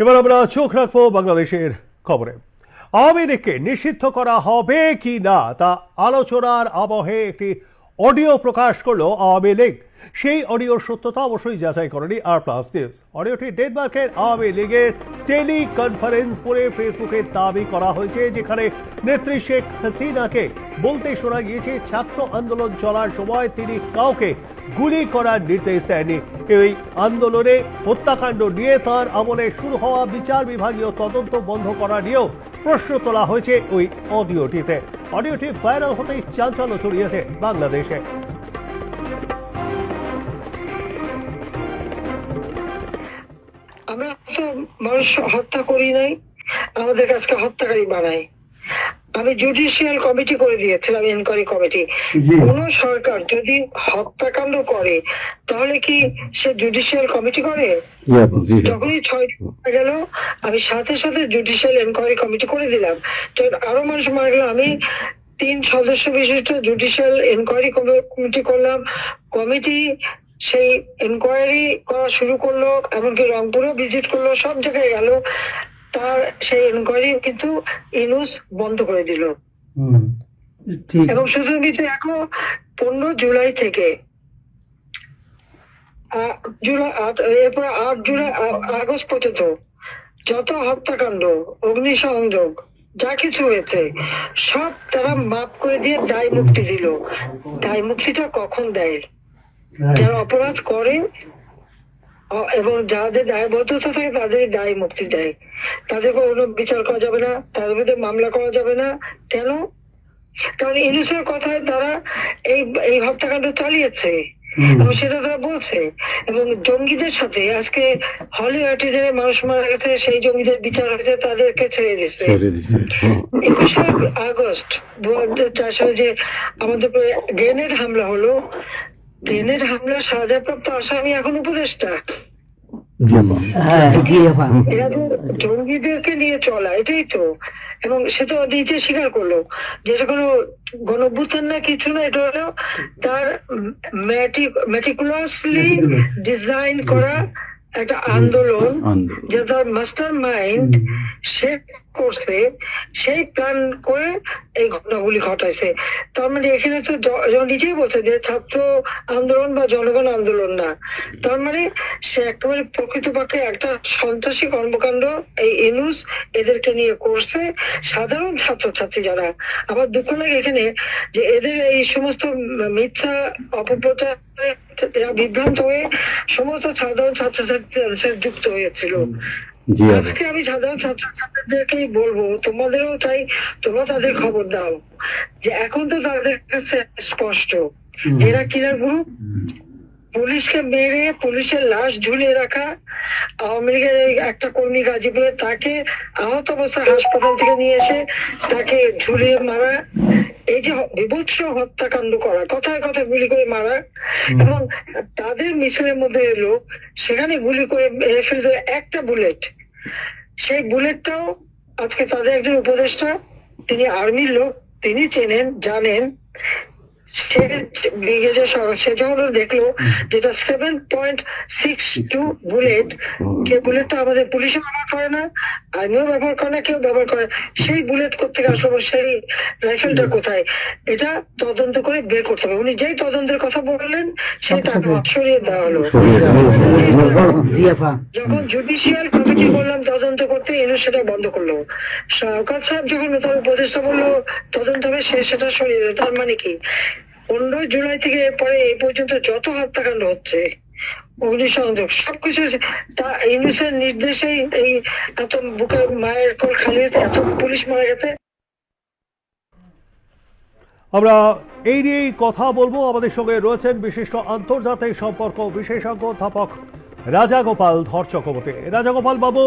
এবার আমরা চোখ রাখব বাংলাদেশের খবরে। আওয়ামী লীগকে নিষিদ্ধ করা হবে কি না তা আলোচনার আবহে একটি অডিও প্রকাশ করল আওয়ামী লীগ। সেই অডিওর সত্যতা অবশ্যই যাচাই করেনি আর প্লাস নিউজ অডিওটি ডেনমার্কের আওয়ামী লীগের টেলি কনফারেন্স করে ফেসবুকে দাবি করা হয়েছে, যেখানে নেত্রী শেখ হাসিনাকে বলতে শোনা গিয়েছে, ছাত্র আন্দোলন চলার সময় তিনি কাউকে গুলি করার নির্দেশ দেননি। এই আন্দোলনে হত্যাকাণ্ড নিয়ে তার আমলে শুরু হওয়া বিচার বিভাগীয় তদন্ত বন্ধ করা নিয়েও প্রশ্ন তোলা হয়েছে ওই অডিওটিতে। অডিওটি ভাইরাল হতেই চাঞ্চল্য ছড়িয়েছে বাংলাদেশে। আমরা তো মানুষ হত্যা করি নাই আমাদের কাছকে হত্যাকারী বানাই আমি জুডিশিয়াল কমিটি করে দিয়েছিলাম এনকোয়ারি কমিটি কোন সরকার যদি হত্যাকাণ্ড করে তাহলে কি সে জুডিশিয়াল কমিটি করে? যখনই ছয় হয়ে গেল আমি সাথে সাথে জুডিশিয়াল এনকোয়ারি কমিটি করে দিলাম। আরও মানুষ মারা গেল। আমি তিন সদস্য বিশিষ্ট জুডিশিয়াল এনকোয়ারি কমিটি করলাম। কমিটি সেই এনকোয়ারি করা শুরু করল এমনকি রংপুরও ভিজিট করল সব জায়গায় গেল। তার সেই এনকোয়ারি কিন্তু ইনুস বন্ধ করে দিল। এবং শুধু কিন্তু এখন পনেরো জুলাই থেকে জুলাই আট- এরপর আট জুলাই আগস্ট পর্যন্ত যত হত্যাকাণ্ড অগ্নিসংযোগ যা কিছু হয়েছে সব তারা মাফ করে দিয়ে দায় মুক্তি দিল। দায় মুক্তিটা কখন দেয়? যারা অপরাধ করে এবং যাদের দায়বদ্ধতা থাকে তাদের দায় মুক্তি দেয়। তাদের কোনো বিচার করা যাবে না তাদের বিরুদ্ধে মামলা করা যাবে না। কেন? কারণ ইনুসের কথায় তারা এই এই হত্যাকাণ্ড চালিয়েছে। এবং সেটা তারা বলছে। এবং জঙ্গিদের সাথে আজকে হলি আর্টিজের মানুষ মারা গেছে সেই জঙ্গিদের বিচার হয়েছে তাদেরকে ছেড়ে দিচ্ছে একুশে আগস্ট দু হাজার চার সালে যে আমাদের গ্রেনেড হামলা হলো গ্রেনেড হামলা সাজাপ্রাপ্ত আসামি এখন উপদেষ্টা। হ্যাঁ জঙ্গিদেরকে নিয়ে চলা এটাই তো। এবং সে তো নিজে স্বীকার করল যে কোনো গণভ্যুত্থান না কিছু না এটা হলো তার মেটিকুলাসলি ডিজাইন করা একটা আন্দোলন যে তার মাস্টার মাইন্ড সে করছে। সেই প্ল্যান করে এই ঘটনাগুলি ঘটাইছে। তার মানে এখানে তো নিজেই বলছে যে ছাত্র আন্দোলন বা জনগণ আন্দোলন না। তার মানে সে একেবারে প্রকৃতপক্ষে একটা সন্ত্রাসী কর্মকাণ্ড, এই ইনুস এদেরকে নিয়ে করছে সাধারণ ছাত্রছাত্রী যারা। আমার দুঃখ লাগে এখানে যে এদের এই সমস্ত মিথ্যা অপপ্রচার বিভ্রান্ত হয়ে সমস্ত সাধারণ ছাত্রছাত্রীদের সাথে যুক্ত হয়েছিল। আজকে আমি সাধারণ ছাত্রছাত্রীদেরকেই বলব তোমাদেরও চাই তোমরা তাদের খবর দাও। যে এখন তো তাদের কাছে স্পষ্ট এরা কিনার গ্রুপ পুলিশকে মেরে পুলিশের লাশ ঝুলিয়ে রাখা আওয়ামী লীগের একটা কর্মী গাজীপুরে তাকে আহত অবস্থায় হাসপাতাল থেকে নিয়ে এসে তাকে ঝুলিয়ে মারা এই যে বিভৎস হত্যাকাণ্ড করা কথায় কথায় গুলি করে মারা এবং তাদের মিছিলের মধ্যে এলো সেখানে গুলি করে ফেলে ফেলতে একটা বুলেট। সেই বুলেটটাও আজকে তাদের একজন উপদেষ্টা তিনি আর্মির লোক তিনি চেনেন জানেন। সে সদস্য সে যখন দেখল যেটা seven point six two bullet যে বুলেটটা আমাদের পুলিশও ব্যবহার করে না আর্মিও ব্যবহার করে না কেউ ব্যবহার করে না। সেই বুলেট করতে আসলো সেই রাইফেলটা কোথায় এটা তদন্ত করে বের করতে হবে। উনি যেই তদন্তের কথা বললেন সেই তাকে সরিয়ে দেওয়া হলো। যখন জুডিশিয়াল কমিটি বললাম তদন্ত করতে এনে সেটা বন্ধ করল। সরকার সাহেব যখন তার উপদেষ্টা বলল তদন্ত হবে সে সেটা সরিয়ে দিল তার মানে কি? পনেরোই জুলাই থেকে এরপরে এই পর্যন্ত যত হত্যাকাণ্ড হচ্ছে, অগ্নিসংযোগ, সবকিছু তা ইউনিসের নির্দেশেই এই এত বুকের মায়ের কোল খালি হয়েছে, এত পুলিশ মারা গেছে। আমরা এই নিয়েই কথা বলব। আমাদের সঙ্গে রয়েছেন বিশিষ্ট আন্তর্জাতিক সম্পর্ক বিশেষজ্ঞ অধ্যাপক রাজা গোপাল ধর চক্রবর্তী রাজা গোপাল বাবু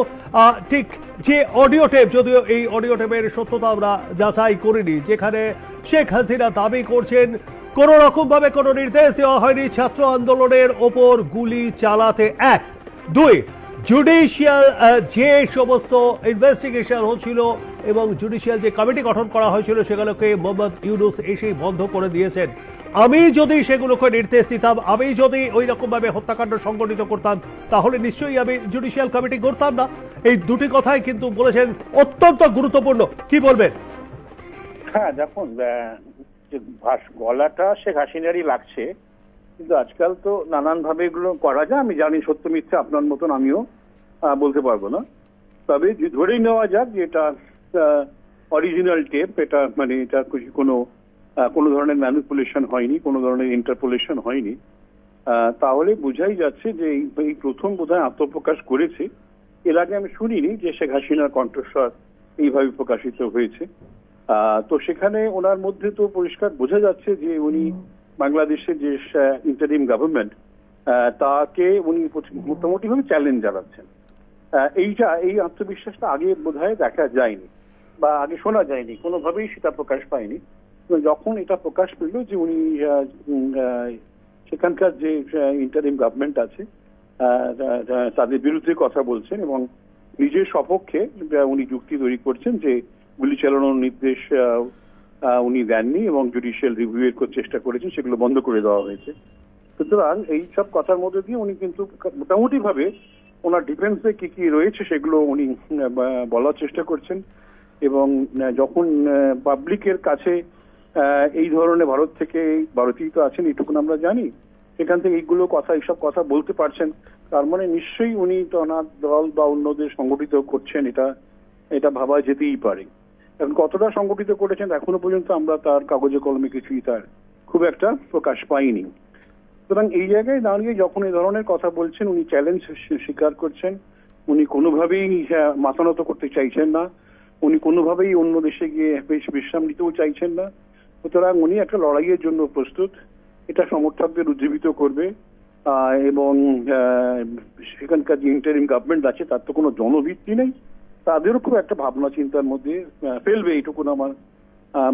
ঠিক যে অডিও টেপ, যদিও এই অডিও টেপের সত্যতা আমরা যাচাই করিনি, যেখানে শেখ হাসিনা দাবি করছেন কোনো রকম ভাবে কোনো নির্দেশ দেওয়া হয়নি। ছাত্র আন্দোলনের ওপর গুলি চালাতে এক। দুই জুডিশিয়াল যে সমস্ত ইনভেস্টিগেশন হচ্ছিল এবং জুডিশিয়াল যে কমিটি গঠন করা হয়েছিল সেগুলোকে মোহাম্মদ ইউনুস এসেই বন্ধ করে দিয়েছেন। আমি যদি সেগুলোকে নির্দেশ দিতাম, আমি যদি ওই রকম ভাবে হত্যাকাণ্ড সংগঠিত করতাম, তাহলে নিশ্চয়ই আমি জুডিশিয়াল কমিটি করতাম না। এই দুটি কথাই কিন্তু বলেছেন অত্যন্ত গুরুত্বপূর্ণ। কি বলবেন? হ্যাঁ দেখুন যে গলাটা শেখ হাসিনারই লাগছে। কিন্তু আজকাল তো নানান ভাবে এগুলো করা যায়। আমি জানি সত্য মিথ্যে আপনার মতন আমিও বলতে পারব না। তবে ধরেই নেওয়া যাক যে এটা অরিজিনাল টেপ এটা মানে এটা কোনো কোনো ধরনের ম্যানিপুলেশন হয়নি, কোনো ধরনের ইন্টারপোলেশন হয়নি। তাহলে বোঝাই যাচ্ছে যে এই প্রথম বোধহয় আত্মপ্রকাশ করেছে। এর আগে আমি শুনিনি যে শেখ হাসিনার কণ্ঠস্বর এইভাবে প্রকাশিত হয়েছে। তো সেখানে ওনার মধ্যে তো পরিষ্কার বোঝা যাচ্ছে যে উনি বাংলাদেশের যে ইন্টারিম গভর্নমেন্ট তাকে উনি মোটামুটি ভাবে চ্যালেঞ্জ জানাচ্ছেন। এইটা, এই আত্মবিশ্বাসটা আগে বোধহয় দেখা যায়নি বা আগে শোনা যায়নি, কোনোভাবেই সেটা প্রকাশ পায়নি। যখন এটা প্রকাশ পেল যে উনি সেখানকার যে ইন্টারিম গভর্নমেন্ট আছে তাদের বিরুদ্ধে কথা বলছেন এবং নিজের সপক্ষে উনি যুক্তি তৈরি করছেন যে গুলি চালানোর নির্দেশ উনি দেননি এবং জুডিশিয়াল রিভিউ এর চেষ্টা করেছেন, সেগুলো বন্ধ করে দেওয়া হয়েছে। সুতরাং এই সব কথার মধ্যে দিয়ে উনি কিন্তু মোটামুটি ভাবে ওনার ডিফেন্সে কি কি রয়েছে সেগুলো উনি বলার চেষ্টা করছেন। এবং যখন পাবলিকের কাছে এই ধরনের ভারত থেকে ভারতীয় তো আছেন এইটুকুন আমরা জানি সেখান থেকে এইগুলো কথা, এইসব কথা বলতে পারছেন। তার মানে নিশ্চয়ই উনি তো ওনার দল বা অন্যদের সংগঠিত করছেন, এটা এটা ভাবা যেতেই পারে। এখন কতটা সংগঠিত করেছেন এখনও পর্যন্ত আমরা তার কাগজে কলমে কিছুই তার খুব একটা প্রকাশ পাইনি। সুতরাং এই জায়গায় দাঁড়িয়ে যখন এই ধরনের কথা বলছেন উনি চ্যালেঞ্জ স্বীকার করছেন উনি কোনোভাবেই আহ, মাথা নত করতে চাইছেন না উনি কোনোভাবেই অন্য দেশে গিয়ে বেশ বিশ্রাম নিতেও চাইছেন না। সুতরাং উনি একটা লড়াইয়ের জন্য প্রস্তুত এটা সমর্থকদের উজ্জীবিত করবে এবং সেখানকার যে ইন্টারিম গভর্নমেন্ট আছে তার তো কোনো জনভিত্তি নেই। তাদেরও খুব একটা ভাবনা চিন্তার মধ্যে ফেলবে এইটুকুন আমার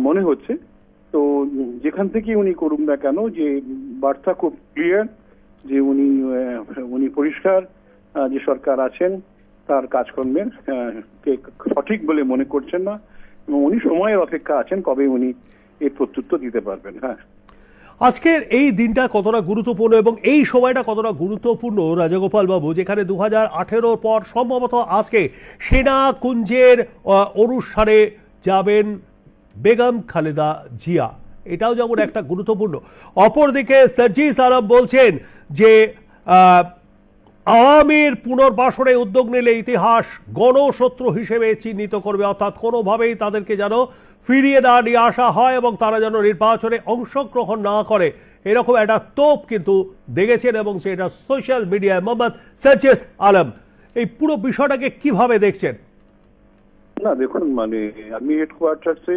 মনে হচ্ছে। তো যেখান থেকে উনি করুন না কেন, যে বার্তা খুব ক্লিয়ার যে উনি উনি পরিষ্কার যে সরকার আছেন, তার কাজকর্মের সঠিক বলে মনে করছেন না, এবং উনি সময়ের অপেক্ষা আছেন কবে উনি এর প্রত্যুত্তর দিতে পারবেন হ্যাঁ। আজকের এই দিনটা কতটা গুরুত্বপূর্ণ এবং এই সময়টা কতটা গুরুত্বপূর্ণ, রাজাগোপাল বাবু, যেখানে দু হাজার পর সম্ভবত আজকে সেনা কুঞ্জের অনুষ্ঠানে যাবেন বেগম খালেদা জিয়া। এটাও যেমন একটা গুরুত্বপূর্ণ। অপরদিকে সার্জিস আলম বলছেন যে আওয়ামীর পুনর্বাসনে উদ্যোগ নিলে ইতিহাস গণশত্রু হিসেবে চিহ্নিত করবে, অর্থাৎ কোনোভাবেই তাদেরকে যেন ফিরিয়ে না নিয়ে আসা হয় এবং তারা যেন নির্বাচনে অংশগ্রহণ না করে। এরকম একটা তোপ কিন্তু দেখেছেন এবং সেটা সোশ্যাল মিডিয়ায় মোহাম্মদ সার্জেস আলম। এই পুরো বিষয়টাকে কীভাবে দেখছেন? না, দেখুন মানে আর্মি হেডকোয়ার্টার্সে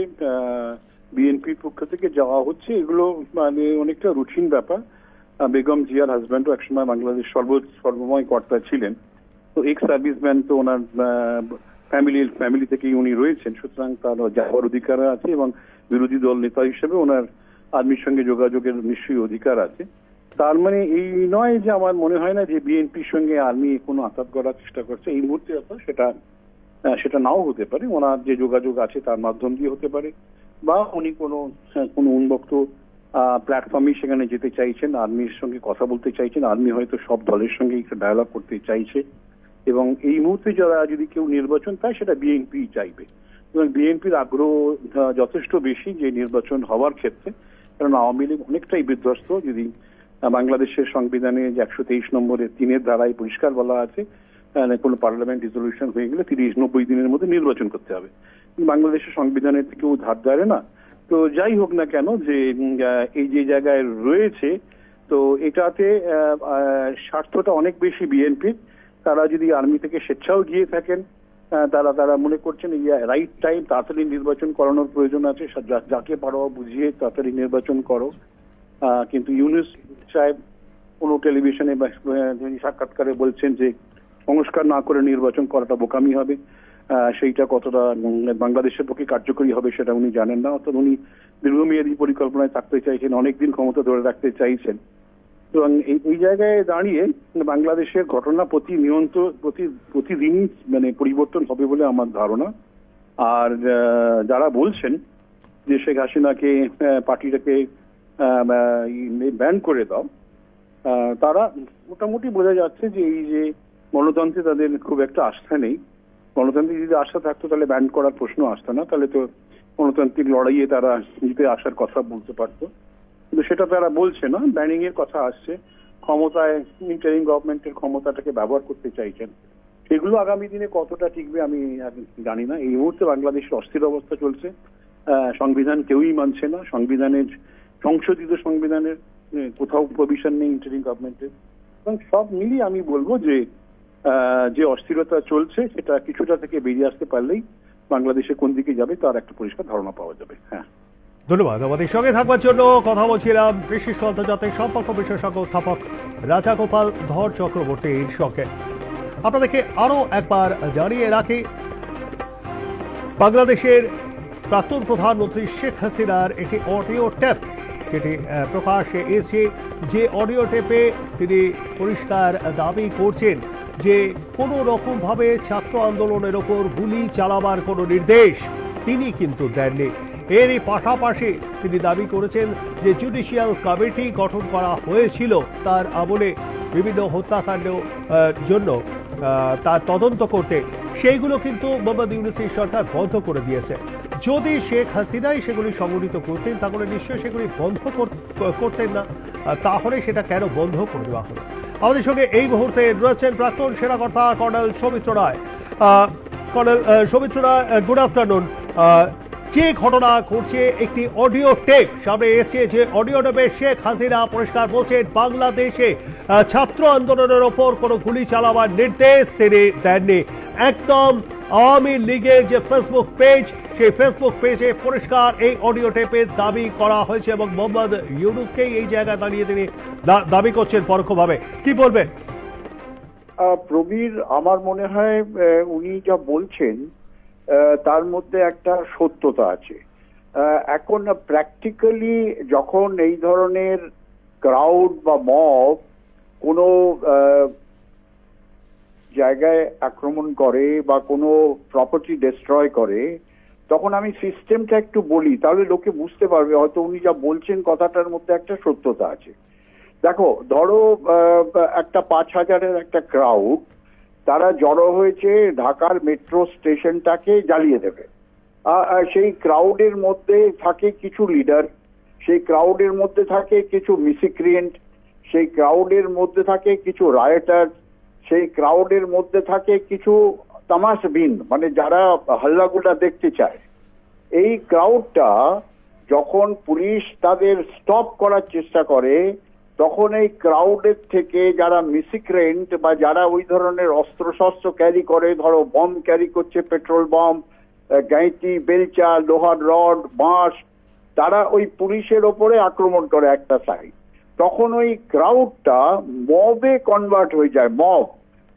বিএনপির পক্ষ থেকে যাওয়া হচ্ছে, এগুলো মানে অনেকটা রুটিন ব্যাপার। বেগম জিয়ার হাজব্যান্ডও একসময় বাংলাদেশ সর্ব সর্বময় কর্তা ছিলেন। তো এক্স সার্ভিসম্যান তো ওনার ফ্যামিলি ফ্যামিলি থেকেই উনি রয়েছেন। সুতরাং তার যাওয়ার অধিকার আছে এবং বিরোধী দল নেতা হিসেবে ওনার আর্মির সঙ্গে যোগাযোগের নিশ্চয়ই অধিকার আছে। তার মানে এই নয় যে আমার মনে হয় না যে বিএনপির সঙ্গে আর্মি কোনো আঘাত করার চেষ্টা করছে। এই মুহূর্তে আপনার সেটা সেটা নাও হতে পারে। ওনার যে যোগাযোগ আছে তার মাধ্যম দিয়ে হতে পারে। বা উনি কোনো কোনো উন্মুক্ত প্ল্যাটফর্মে সেখানে যেতে চাইছেন, আর্মির সঙ্গে কথা বলতে চাইছেন, আর্মি হয়তো সব দলের সঙ্গে একটু ডায়ালগ করতে চাইছে। এবং এই মুহূর্তে যারা যদি কেউ নির্বাচন পায়, সেটা বিএনপি চাইবে। এবং বিএনপির আগ্রহ যথেষ্ট বেশি যে নির্বাচন হওয়ার ক্ষেত্রে। কারণ আওয়ামী লীগ অনেকটাই বিধ্বস্ত। যদি বাংলাদেশের সংবিধানে যে একশো তেইশ নম্বরের তিনের ধারায় পরিষ্কার বলা আছে কোনো পার্লামেন্ট রিজলিউশন হয়ে গেলে তিরিশ নব্বই দিনের মধ্যে নির্বাচন করতে হবে। বাংলাদেশের সংবিধানের থেকেও ধার ধারে না। তো যাই হোক না কেন যে এই যে জায়গায় রয়েছে, তো এটাতে স্বার্থটা অনেক বেশি বিএনপির। তারা যদি আর্মি থেকে স্বেচ্ছাও গিয়ে থাকেন তারা তারা মনে করছেন রাইট টাইম তাড়াতাড়ি নির্বাচন করানোর প্রয়োজন আছে যাকে পারো বুঝিয়ে তাড়াতাড়ি নির্বাচন করো। কিন্তু ইউনুস সাহেব কোনো টেলিভিশনে বা সাক্ষাৎকারে বলছেন যে, সংস্কার না করে নির্বাচন করাটা বোকামি হবে। সেইটা কতটা বাংলাদেশের পক্ষে কার্যকরী হবে সেটা উনি জানেন না। অর্থাৎ উনি দীর্ঘমেয়াদী পরিকল্পনায় থাকতে চাইছেন, অনেকদিন ক্ষমতা ধরে রাখতে চাইছেন। এবং এই জায়গায় দাঁড়িয়ে বাংলাদেশের ঘটনা প্রতি নিয়ন্ত প্রতি প্রতিদিনই মানে পরিবর্তন হবে বলে আমার ধারণা। আর যারা বলছেন যে শেখ হাসিনাকে পার্টিটাকে ব্যান করে দাও তারা মোটামুটি বোঝা যাচ্ছে যে এই যে গণতন্ত্রে তাদের খুব একটা আস্থা নেই। গণতান্ত্রিক যদি আস্থা থাকতো, তাহলে ব্যান করার প্রশ্ন আসতো না। তাহলে তো গণতান্ত্রিক লড়াইয়ে তারা জিতে আসার কথা বলতে পারতো। কিন্তু সেটা তারা বলছে না। ব্যানিং এর কথা আসছে। ক্ষমতায় ইন্টারিং গভর্নমেন্টের ক্ষমতাটাকে ব্যবহার করতে চাইছেন। সেগুলো আগামী দিনে কতটা টিকবে আমি জানি না। এই মুহূর্তে বাংলাদেশের অস্থির অবস্থা চলছে। সংবিধান কেউই মানছে না। সংবিধানের, সংশোধিত সংবিধানের কোথাও প্রভিশন নেই ইন্টারিং গভর্নমেন্টের এবং সব মিলিয়ে আমি বলব যে যে অস্থিরতা চলছে সেটা কিছুটা থেকে বেরিয়ে আসতে পারলেই বাংলাদেশে কোন দিকে যাবে তার একটা পরিষ্কার ধারণা পাওয়া যাবে। হ্যাঁ। ধন্যবাদ। আমাদের সঙ্গে থাকবার জন্য কথা বলছিলাম বিশিষ্ট আন্তর্জাতিক সম্পর্ক বিশেষজ্ঞ স্থাপক রাজা গোপাল ধর চক্রবর্তীর সঙ্গে। আপনাদেরকে আরও একবার জানিয়ে রাখি বাংলাদেশের প্রাক্তন প্রধানমন্ত্রী শেখ হাসিনার একটি অডিও টেপ যেটি আহ, প্রকাশ্যে এসে যে অডিও টেপে তিনি পরিষ্কার দাবি করছেন। যে কোনো রকমভাবে ছাত্র আন্দোলনের ওপর গুলি চালাবার কোনো নির্দেশ তিনি কিন্তু দেননি। এরই পাশাপাশি তিনি দাবি করেছেন যে জুডিশিয়াল কমিটি গঠন করা হয়েছিল তার আমলে বিভিন্ন হত্যাকাণ্ড জন্য তার তদন্ত করতে। সেইগুলো কিন্তু মোহাম্মদ ইউনুসের সরকার বন্ধ করে দিয়েছে। যদি শেখ হাসিনাই সেগুলি সংগঠিত করতেন, তাহলে নিশ্চয়ই সেগুলি বন্ধ কর- করতেন না। তাহলে সেটা কেন বন্ধ করে দেওয়া হলো? আমাদের সঙ্গে এই মুহূর্তে রয়েছেন প্রাক্তন সেনাকর্তা colonel Soumitra Roy. Colonel Soumitra Roy good afternoon যে ঘটনা ঘটছে, একটি অডিও টেপ। সামনে এসছে যে অডিও টেপে শেখ হাসিনা পরিষ্কার বলছেন, বাংলাদেশে ছাত্র আন্দোলনের ওপর কোনো গুলি চালাবার নির্দেশ তিনি দেননি। একদম আওয়ামী লীগের যে ফেসবুক পেজ সেই ফেসবুক পেজে পরিষ্কার এই অডিও টেপের দাবি করা হয়েছে এবং মোহাম্মদ ইউনুসকেই এই জায়গায় দাঁড়িয়ে তিনি দাবি করছেন পরোক্ষভাবে। কি বলবেন? প্রবীর, আমার মনে হয় উনি যা বলছেন তার মধ্যে একটা সত্যতা আছে। এখন প্র্যাকটিক্যালি যখন এই ধরনের ক্রাউড বা মব কোনো জায়গায় আক্রমণ করে বা কোনো প্রপার্টি ডিস্ট্রয় করে, তখন আমি সিস্টেমটা একটু বলি, তাহলে লোকে বুঝতে পারবে, হয়তো উনি যা বলছেন কথাটার মধ্যে একটা সত্যতা আছে। দেখো, ধরো একটা পাঁচ হাজারের একটা ক্রাউড তারা জড়ো হয়েছে ঢাকার মেট্রো স্টেশনটাকে জ্বালিয়ে দেবে। সেই ক্রাউডের মধ্যে থাকে কিছু লিডার সেই ক্রাউডের মধ্যে থাকে কিছু মিসিক্রিয়েন্ট সেই ক্রাউডের মধ্যে থাকে কিছু রায়টার সেই ক্রাউডের মধ্যে থাকে কিছু তামাশবিন মানে যারা হাল্লাগুলা দেখতে চায়। এই ক্রাউডটা যখন পুলিশ তাদের স্টপ করার চেষ্টা করে, তখন এই ক্রাউডের থেকে যারা মিসিক্রেন্ট বা যারা ওই ধরনের অস্ত্রশস্ত্র ক্যারি করে, ধরো বম ক্যারি করছে পেট্রোল বম গাঁইতি, বেলচা, লোহার রড বাঁশ, তারা ওই পুলিশের ওপরে আক্রমণ করে একটা সাইড তখন ওই ক্রাউডটা মবে কনভার্ট হয়ে যায় মব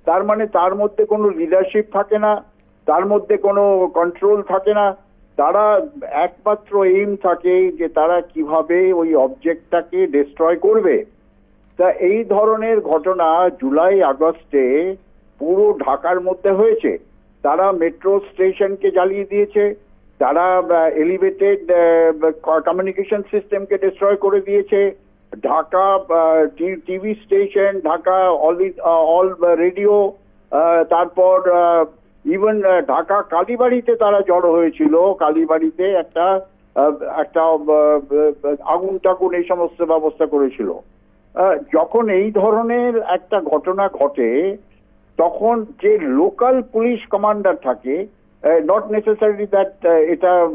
তার মানে তার মধ্যে কোনো লিডারশিপ থাকে না, তার মধ্যে কোনো কন্ট্রোল থাকে না। তারা একমাত্র এইম থাকে যে তারা কীভাবে ওই অবজেক্টটাকে ডিস্ট্রয় করবে। তা এই ধরনের ঘটনা জুলাই আগস্টে পুরো ঢাকার মধ্যে হয়েছে। তারা মেট্রো স্টেশনকে জ্বালিয়ে দিয়েছে। তারা এলিভেটেড কমিউনিকেশন সিস্টেমকে ডিস্ট্রয় করে দিয়েছে। Dhaka TV station Dhaka all all radio তারপর ইভেন ঢাকা কালীবাড়িতে তারা জড়ো হয়েছিল। কালীবাড়িতে একটা আহ, একটা আহ, আহ, আগুন টাগুন এই সমস্ত ব্যবস্থা করেছিল। যখন এই ধরনের একটা ঘটনা ঘটে তখন যে লোকাল পুলিশ কমান্ডার থাকে নট নেসেসারি দ্যাট এটা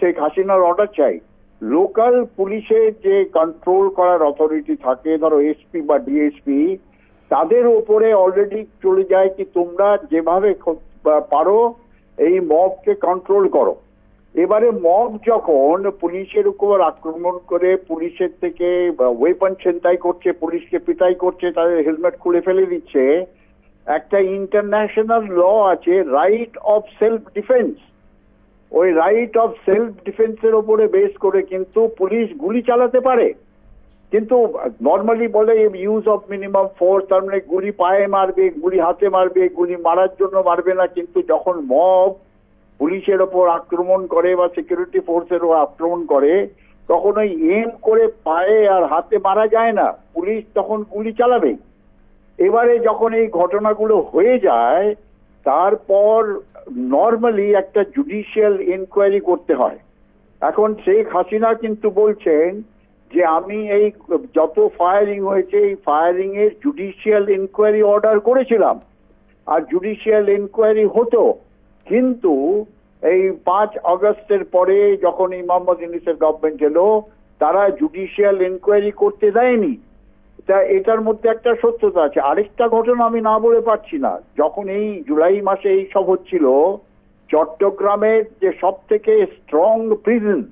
শেখ হাসিনার অর্ডার চাই লোকাল পুলিশের যে কন্ট্রোল করার অথরিটি থাকে, ধরো এসপি বা ডিএসপি তাদের ওপরে অলরেডি চলে যায় কি তোমরা যেভাবে পারো এই মবকে কন্ট্রোল করো। এবারে মব যখন পুলিশের উপর আক্রমণ করে পুলিশের থেকে ওয়েপন ছিনতাই করছে, পুলিশকে পিটাই করছে, তাদের হেলমেট খুলে ফেলে দিচ্ছে, একটা ইন্টারন্যাশনাল ল আছে রাইট অফ সেলফ ডিফেন্স ওই রাইট অফ সেলফ ডিফেন্সের ওপরে বেস করে কিন্তু পুলিশ গুলি চালাতে পারে। কিন্তু নর্মালি বলে ইউজ অফ মিনিমাম ফোর্স তার মানে গুলি পায়ে মারবে, গুলি হাতে মারবে, গুলি মারার জন্য মারবে না, কিন্তু যখন মব পুলিশের ওপর আক্রমণ করে বা সিকিউরিটি ফোর্সের ওপর আক্রমণ করে, তখন ওই এম করে পায়ে আর হাতে মারা যায় না। পুলিশ তখন গুলি চালাবে। এবারে যখন এই ঘটনাগুলো হয়ে যায়, তারপর নর্মালি একটা জুডিশিয়াল ইনকোয়ারি করতে হয়। এখন শেখ হাসিনা কিন্তু বলছেন যে আমি এই যত ফায়ারিং হয়েছে, এই ফায়ারিং এর জুডিশিয়াল ইনকোয়ারি অর্ডার করেছিলাম। আর জুডিশিয়াল ইনকোয়ারি হতো। কিন্তু এই পাঁচ আগস্টের পরে যখন এই মোহাম্মদ ইউনিসের গভর্নমেন্ট এলো, তারা জুডিশিয়াল ইনকোয়ারি করতে দেয়নি। তা এটার মধ্যে একটা সত্যতা আছে। আরেকটা ঘটনা আমি না বলে পারছি না। যখন এই জুলাই মাসে এই সব হচ্ছিল, চট্টগ্রামের যে সব থেকে স্ট্রং প্রিজন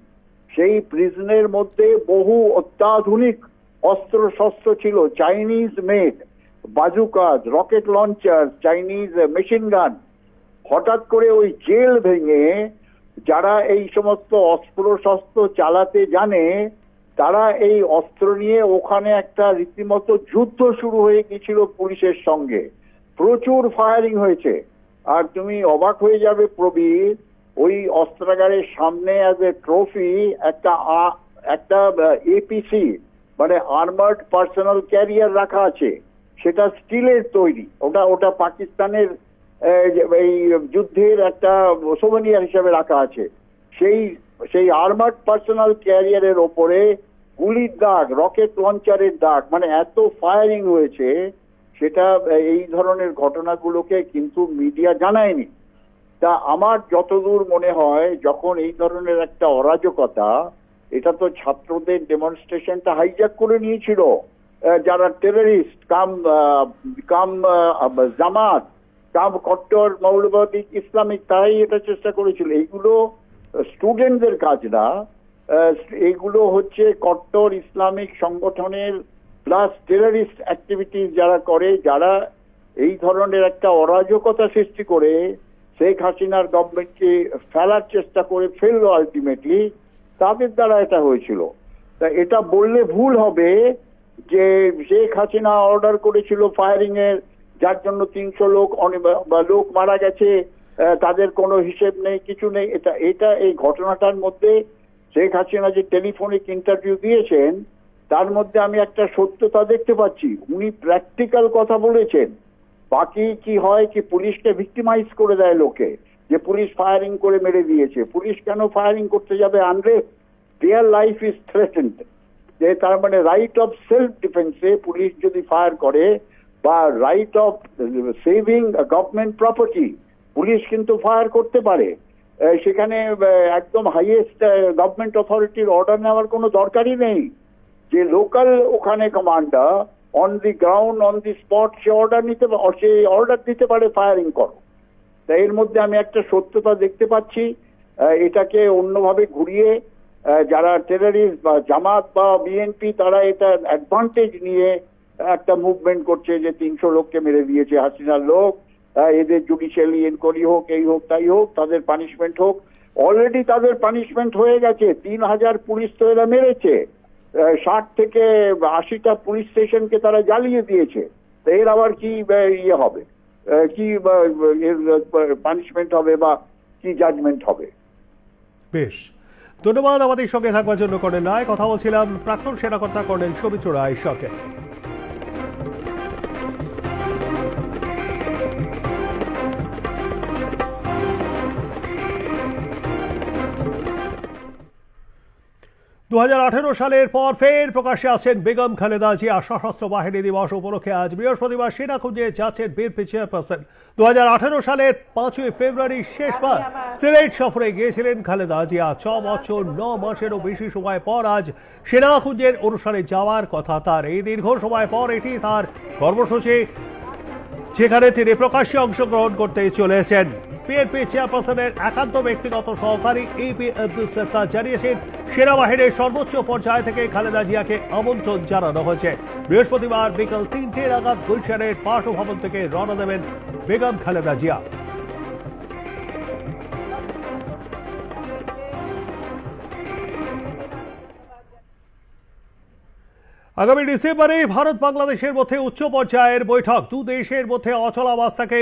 সেই প্রিজনের মধ্যে বহু অত্যাধুনিক অস্ত্র শস্ত্র ছিল। Chinese made bazookas rocket launcher Chinese machine gun হঠাৎ করে ওই জেল ভেঙে যারা এই সমস্ত অস্ত্র শস্ত্র চালাতে জানে তারা এই অস্ত্র নিয়ে ওখানে একটা রীতিমতো যুদ্ধ শুরু হয়ে গিয়েছিল পুলিশের সঙ্গে। প্রচুর ফায়ারিং হয়েছে। আর তুমি অবাক হয়ে যাবে, প্রবীর, ওই অস্ত্রাগারের সামনে অ্যাজ এ ট্রফি একটা একটা এপিসি মানে আর্মার্ড পার্সোনাল ক্যারিয়ার রাখা আছে। সেটা স্টিলের তৈরি। ওটা ওটা পাকিস্তানের এই যুদ্ধের একটা সোভেনিয়ার হিসাবে রাখা আছে। সেই সেই আর্মার্ড পার্সোনাল ক্যারিয়ারের ওপরে গুলির দাগ, রকেট লঞ্চারের দাগ মানে এত ফায়ারিং হয়েছে, সেটা এই ধরনের ঘটনাগুলোকে কিন্তু মিডিয়া জানায়নি। তা আমার যতদূর মনে হয়, যখন এই ধরনের একটা অরাজকতা, এটা তো ছাত্রদের ডেমনস্ট্রেশনটা হাইজ্যাক করে নিয়েছিল। যারা টেররিস্ট কাম কাম জামাত, কাম কট্টর, মৌলবাদী, ইসলামিক, তারাই এটা চেষ্টা করেছিল। এইগুলো স্টুডেন্টদের কাজ না। আহ, এইগুলো হচ্ছে কট্টর ইসলামিক সংগঠনের প্লাস টেররিস্ট অ্যাক্টিভিটিস যারা করে যারা এই ধরনের একটা অরাজকতা সৃষ্টি করে শেখ হাসিনার গভর্নমেন্টকে ফেলার চেষ্টা করে ফেলল আলটিমেটলি তাদের দ্বারা এটা হয়েছিল। তা এটা বললে ভুল হবে যে শেখ হাসিনা অর্ডার করেছিল ফায়ারিং এর যার জন্য তিনশো লোক লোক মারা গেছে তাদের কোনো হিসেব নেই কিছু নেই। এটা এটা এই ঘটনাটার মধ্যে শেখ হাসিনা যে টেলিফোনিক ইন্টারভিউ দিয়েছেন, তার মধ্যে আমি একটা সত্যতা দেখতে পাচ্ছি। উনি প্র্যাকটিক্যাল কথা বলেছেন। বাকি কি হয় কি পুলিশকে ভিক্টিমাইজ করে দেয় লোকে, যে পুলিশ ফায়ারিং করে মেরে দিয়েছে। পুলিশ কেন ফায়ারিং করতে যাবে আনলে দেয়ার লাইফ ইজ থ্রেটেন্ড যে তার মানে রাইট অফ সেলফ ডিফেন্সে পুলিশ যদি ফায়ার করে, বা right of saving government property police কিন্তু ফায়ার করতে পারে। সেখানে একদম হাইয়েস্ট গভর্নমেন্ট অথরিটির অর্ডার নেওয়ার কোনো দরকারই নেই। যে লোকাল ওখানে commander on the ground on the spot say order নিতে সে অর্ডার দিতে পারে ফায়ারিং করো। তা এর মধ্যে আমি একটা সত্যতা দেখতে পাচ্ছি এটাকে অন্যভাবে ঘুরিয়ে যারা টেররিস্ট বা জামাত বা বিএনপি তারা এটা অ্যাডভান্টেজ নিয়ে একটা মুভমেন্ট করছে যে তিনশো লোককে মেরে দিয়েছে হাসিনার লোক। এদের জুডিশিয়ালি এনকোয়ারি হোক, এই হোক, তাই হোক, তাদের পানিশমেন্ট হোক। অলরেডি তাদের পানিশমেন্ট হয়ে গেছে। তিন হাজার পুলিশ তো এরা মেরেছে। ষাট থেকে আশিটা পুলিশ স্টেশনকে তারা জ্বালিয়ে দিয়েছে। তো এর আবার কি ইয়ে হবে? কি পানিশমেন্ট হবে বা কি জাজমেন্ট হবে? বেশ। ধন্যবাদ আমাদের সঙ্গে থাকবার জন্য কর্নেল রায়। কথা বলছিলাম প্রাক্তন সেনাকর্তা কর্নেল সৌমিত্র রায় সঙ্গে। দু হাজার আঠারো সালের পর ফের প্রকাশ্যে আছেন বেগম খালেদা জিয়া সশস্ত্র বাহিনী দিবস উপলক্ষে আজ বৃহস্পতিবার সেনাকুঞ্জে যাচ্ছেন বিএনপি চেয়ারপারসন। দু সালের পাঁচই ফেব্রুয়ারি শেষবার সিলেট সফরে গিয়েছিলেন খালেদা জিয়া। ছ বছর, ন মাসেরও বেশি সময় পর আজ সেনাকুঞ্জের অনুষ্ঠানে যাওয়ার কথা তার। এই দীর্ঘ সময় পর এটি তার কর্মসূচি, যেখানে তিনি প্রকাশ্যে অংশগ্রহণ করতে চলেছেন। বিএনপি চেয়ারপারসনের একান্ত ব্যক্তিগত সহকারী ইপি আব্দুল সত্তার জানিয়েছেন, সেনাবাহিনীর সর্বোচ্চ পর্যায় থেকে খালেদা জিয়াকে আমন্ত্রণ জানানো হয়েছে। বৃহস্পতিবার বিকাল তিনটে নাগাদ গুলশানের ভবন থেকে রওনা দেবেন বেগম খালেদা জিয়া। আগামী ডিসেম্বরে ভারত বাংলাদেশের মধ্যে উচ্চ পর্যায়ের বৈঠক। দু দেশের মধ্যে অচলাবস্থাকে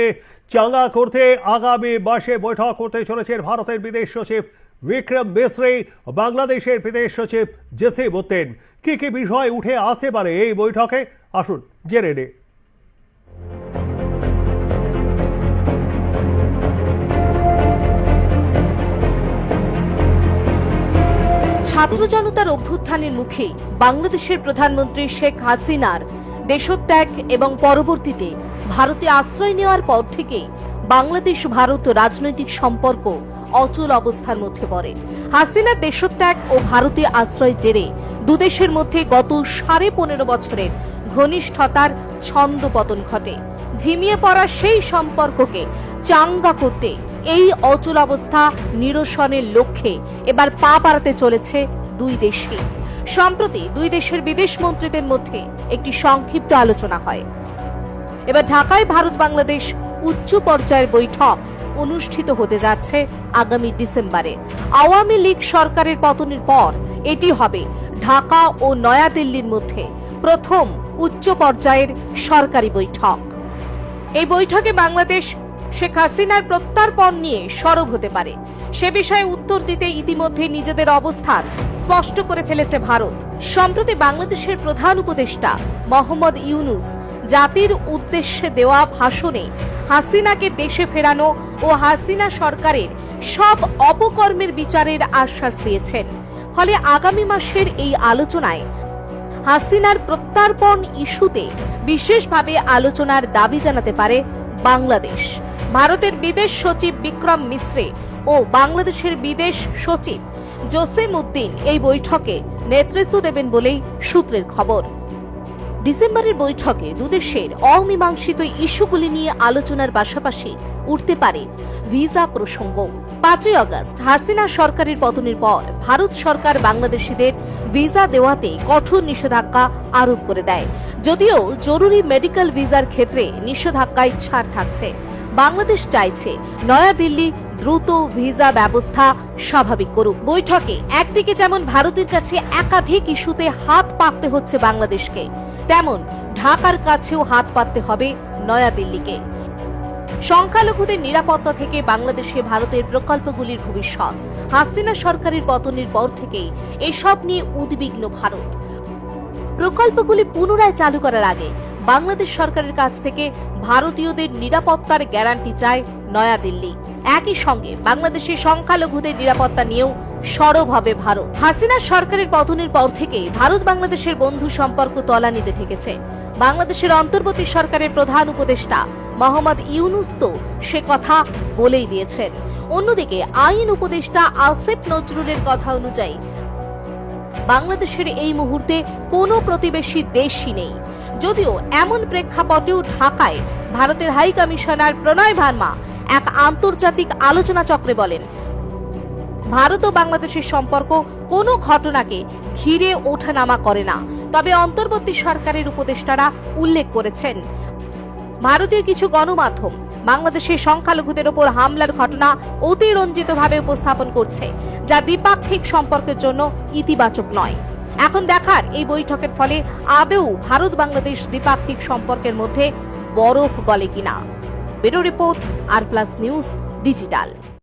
চাঙ্গা করতে আগামী মাসে বৈঠক করতে চলেছেন ভারতের বিদেশ সচিব বিক্রম মিশ্রে। বাংলাদেশের বিদেশ সচিব জেসে বোতেন কি কি বিষয় উঠে আসতে পারে এই বৈঠকে? আসুন জেনে নিই। ছাত্র জনতার অভ্যুত্থানের মুখে বাংলাদেশের প্রধানমন্ত্রী শেখ হাসিনার দেশত্যাগ এবং পরবর্তীতে ভারতে আশ্রয় নেওয়ার পর থেকে বাংলাদেশ ভারত রাজনৈতিক সম্পর্ক অচল অবস্থার মধ্যে পড়ে। হাসিনার দেশত্যাগ ও ভারতে আশ্রয় জেরে দুদেশের মধ্যে গত সাড়ে পনেরো বছরের ঘনিষ্ঠতার ছন্দ পতন ঘটে। ঝিমিয়ে পড়া সেই সম্পর্ককে চাঙ্গা করতে এই অচল অবস্থা নিরসনের লক্ষ্যে এবার পা বাড়াতে চলেছে দুই দেশই। সম্প্রতি দুই দেশের বিদেশ মন্ত্রীদের মধ্যে একটি সংক্ষিপ্ত আলোচনা হয়। এবার ঢাকায় ভারত বাংলাদেশ উচ্চ পর্যায়ের বৈঠক অনুষ্ঠিত হতে যাচ্ছে আগামী ডিসেম্বরে। আওয়ামী লীগ সরকারের পতনের পর এটি হবে ঢাকা ও নয়াদিল্লির মধ্যে প্রথম উচ্চ পর্যায়ের সরকারি বৈঠক। এই বৈঠকে বাংলাদেশ শেখ হাসিনার প্রত্যার্পণ নিয়ে সরব হতে পারে। সে বিষয়ে উত্তর দিতে ইতিমধ্যে নিজেদের অবস্থান স্পষ্ট করে ফেলেছে ভারত। সম্প্রতি বাংলাদেশের প্রধান উপদেষ্টা মোহাম্মদ ইউনুস জাতির উদ্দেশ্যে দেওয়া ভাষণে হাসিনাকে দেশে ফেরানো ও হাসিনা সরকারের সব অপকর্মের বিচারের আশ্বাস দিয়েছেন। ফলে আগামী মাসের এই আলোচনায় হাসিনার প্রত্যার্পণ ইস্যুতে বিশেষভাবে আলোচনার দাবি জানাতে পারে বাংলাদেশ। ভারতের বিদেশ সচিব বিক্রম মিশ্রে ও বাংলাদেশের বিদেশ সচিব জসিম উদ্দিন এই বৈঠকে নেতৃত্ব দেবেন বলেই সূত্রের খবর। ডিসেম্বরের বৈঠকে দুদেশের অমীমাংসিত ইস্যুগুলি নিয়ে আলোচনার পাশাপাশি উঠতে পারে ভিসা প্রসঙ্গ। পাঁচই আগস্ট হাসিনা সরকারের পতনের পর ভারত সরকার বাংলাদেশিদের ভিসা দেওয়াতে কঠোর নিষেধাজ্ঞা আরোপ করে দেয়। যদিও জরুরি মেডিকেল ভিসার ক্ষেত্রে নিষেধাজ্ঞায় ছাড় থাকছে। বাংলাদেশ চাইছে নয়াদিল্লি দ্রুত ভিসা ব্যবস্থা স্বাভাবিক করুক। বৈঠকে একদিকে যেমন ভারতের কাছে একাধিক ইস্যুতে হাত পাততে হচ্ছে বাংলাদেশকে, তেমন ঢাকার কাছেও হাত পাততে হবে নয়াদিল্লিকে। সংখ্যালঘুদের নিরাপত্তা থেকে বাংলাদেশে ভারতের প্রকল্পগুলির ভবিষ্যৎ। হাসিনা সরকারের পতনের পর থেকেই এসব নিয়ে উদ্বিগ্ন ভারত। প্রকল্পগুলি পুনরায় চালু করার আগে বাংলাদেশ সরকারের কাছ থেকে ভারতীয়দের নিরাপত্তার গ্যারান্টি চায় নয়াদিল্লি। একই সঙ্গে বাংলাদেশের সংখ্যালঘুদের নিরাপত্তা নিয়েও সরব হবে ভারত। হাসিনা সরকারের পতনের পর থেকে ভারত বাংলাদেশের বন্ধু সম্পর্ক তলানিতে থেকেছে। বাংলাদেশের অন্তর্বর্তী সরকারের প্রধান উপদেষ্টা মোহাম্মদ ইউনুস তো সে কথা বলেই দিয়েছেন। অন্যদিকে আইন উপদেষ্টা আসিফ নজরুলের কথা অনুযায়ী বাংলাদেশের এই মুহূর্তে কোনো প্রতিবেশী দেশই নেই। যদিও এমন প্রেক্ষাপটেও ঢাকায় ভারতের হাই কমিশনার প্রণয় ভার্মা এক আন্তর্জাতিক আলোচনা চক্রে বলেন, ভারত ও বাংলাদেশের সম্পর্ক কোনো ঘটনাকে ঘিরে ওঠানামা করে না। তবে অন্তর্বর্তী সরকারের উপদেষ্টারা উল্লেখ করেছেন, ভারতীয় কিছু গণমাধ্যম বাংলাদেশের সংখ্যালঘুদের ওপর হামলার ঘটনা অতিরঞ্জিতভাবে উপস্থাপন করছে, যা দ্বিপাক্ষিক সম্পর্কের জন্য ইতিবাচক নয়। এখন দেখার এই বৈঠকের ফলে আদৌ ভারত বাংলাদেশ দ্বিপাক্ষিক সম্পর্কের মধ্যে বরফ গলে কিনা? বেরো report R plus news digital.